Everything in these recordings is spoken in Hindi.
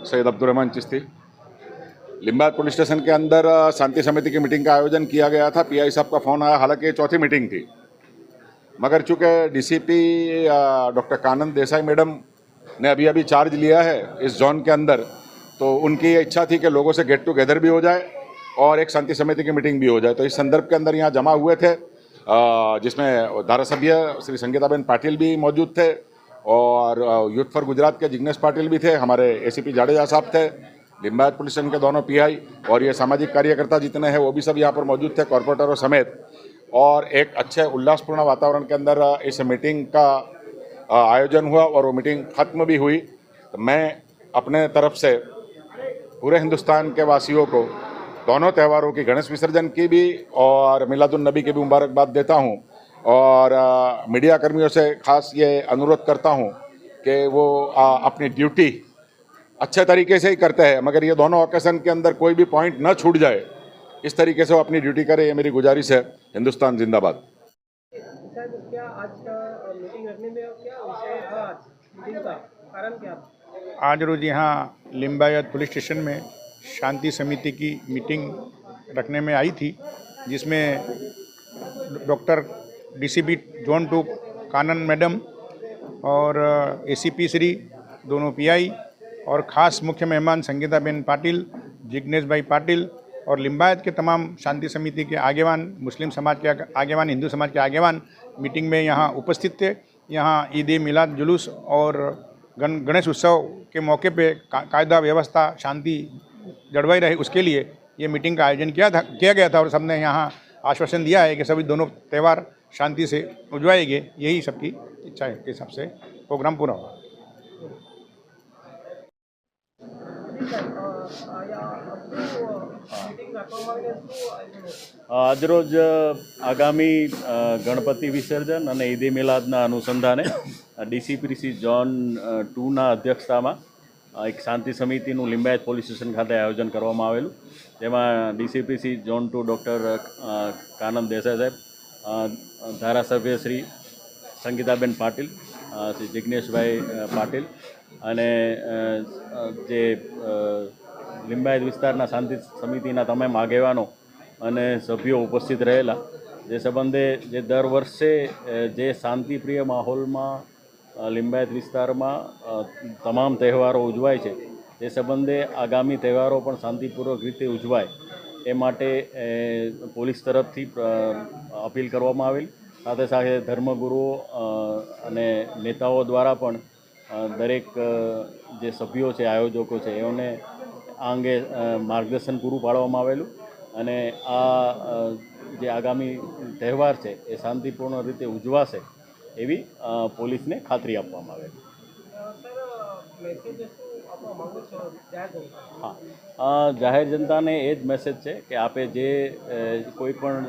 सैयद अब्दुलरहमान चिश्ती। लिम्बा पुलिस स्टेशन के अंदर शांति समिति की मीटिंग का आयोजन किया गया था। पीआई साहब का फ़ोन आया। हालाँकि ये चौथी मीटिंग थी। मगर चूँकि DCP doctor Kanan Desai madam ने अभी अभी चार्ज लिया है इस जोन के अंदर तो उनकी इच्छा थी कि लोगों से गेट टुगेदर भी हो जाए और एक शांति समिति की मीटिंग भी हो जाए। तो इस संदर्भ के अंदर यहाँ जमा हुए थे जिसमें धारासभ्य श्री संगीताबेन पाटिल भी मौजूद थे और यूथ फॉर गुजरात के जिग्नेश पाटिल भी थे, हमारे एसीपी जाडेजा साहब थे लिम्बायत पुलिस स्टेशन के दोनों पीआई और ये सामाजिक कार्यकर्ता जितने हैं वो भी सब यहाँ पर मौजूद थे कॉरपोरेटरों समेत। और एक अच्छे उल्लासपूर्ण वातावरण के अंदर इस मीटिंग का आयोजन हुआ और वो मीटिंग ख़त्म भी हुई। तो मैं अपने तरफ़ से पूरे हिंदुस्तान के वासियों को दोनों त्योहारों की गणेश विसर्जन की भी और मिलादुलनबी की भी मुबारकबाद देता हूँ। और मीडिया कर्मियों से खास ये अनुरोध करता हूँ कि वो अ, अपनी ड्यूटी अच्छे तरीके से ही करते हैं मगर ये दोनों ओकेशन के अंदर कोई भी पॉइंट न छूट जाए इस तरीके से वो अपनी ड्यूटी करे ये मेरी गुजारिश है। हिंदुस्तान जिंदाबाद। क्या आज का मीटिंग रखने में क्या विषय था का कारण क्या आज रोज यहाँ लिम्बायत पुलिस स्टेशन में शांति समिति की मीटिंग रखने में आई थी, जिसमें doctor DCP zone two Kanan madam और एसीपी श्री दोनों पीआई और ख़ास मुख्य मेहमान संगीताबेन पाटिल, जिग्नेश भाई पाटिल और लिम्बायत के तमाम शांति समिति के आगेवान, मुस्लिम समाज के आगेवान, हिंदू समाज के आगेवान मीटिंग में यहाँ उपस्थित थे। यहाँ ईद मिलाद जुलूस और गण गणेश उत्सव के मौके पे का, कायदा व्यवस्था शांति जड़वाई रहे उसके लिए ये मीटिंग का आयोजन किया था किया गया था और सबने यहाँ आश्वासन दिया है कि सभी दोनों त्यौहार शांति से उजवाएंगे यही सबकी इच्छा है के हिसाब से प्रोग्राम पूरा हुआ જી સર અહીંયા મીટિંગ રાખવામાં આવીને શું આયોજન હતું આજરોજ આગામી અ, ગણપતિ વિસર્જન અને ઈદ એ મિલાદના અનુસંધાને ડીસીપીસી ઝોન ટુના અધ્યક્ષતામાં એક શાંતિ સમિતિનું લિંબાયત પોલીસ સ્ટેશન ખાતે આયોજન કરવામાં આવેલું. જેમાં ડીસીપીસી zone two doctor Kanand Desai સાહેબ ધારાસભ્ય શ્રી સંગીતાબેન પાટીલ શ્રી જિજ્ઞેશભાઈ પાટીલ અને જે લિંબાયત વિસ્તારના શાંતિ સમિતિના તમામ આગેવાનો અને સભ્યો ઉપસ્થિત રહેલા. જે સંબંધે જે દર વર્ષે જે શાંતિપ્રિય માહોલમાં લિંબાયત વિસ્તારમાં તમામ તહેવારો ઉજવાય છે. તે સંબંધે આગામી તહેવારો પણ શાંતિપૂર્વક રીતે ઉજવાય. એ માટે પોલીસ તરફથી અપીલ કરવામાં આવેલ. સાથે સાથે ધર્મગુરુઓ અને નેતાઓ દ્વારા પણ દરેક જે સભ્યો છે, આયોજકો છે, એઓને આ અંગે માર્ગદર્શન પૂરું પાડવામાં આવેલું. અને આ જે આગામી તહેવાર છે, એ શાંતિપૂર્ણ રીતે ઉજવાશે. એવી પોલીસને ખાતરી આપવામાં આવે છો. હા. જાહેર જનતાને એ જ મેસેજ છે કે આપે જે કોઈ પણ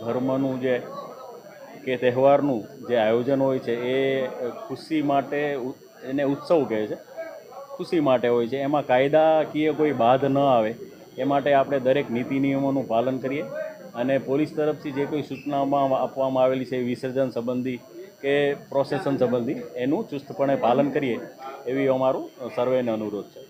ધર્મનું જે કે તહેવારનું જે આયોજન હોય છે, એ ખુશી માટે એને ઉત્સવ કહે છે. ખુશી માટે હોય છે. એમાં કાયદાકીય કોઈ બાધ ન આવે. એ માટે આપણે દરેક નીતિ નિયમોનું પાલન કરીએ અને પોલીસ તરફથી જે કોઈ સૂચનામાં આપવામાં આવેલી છે વિસર્જન સંબંધી કે પ્રોસેસન સંબંધી એનું ચુસ્તપણે પાલન કરીએ એવી અમારું સર્વેને અનુરોધ છે.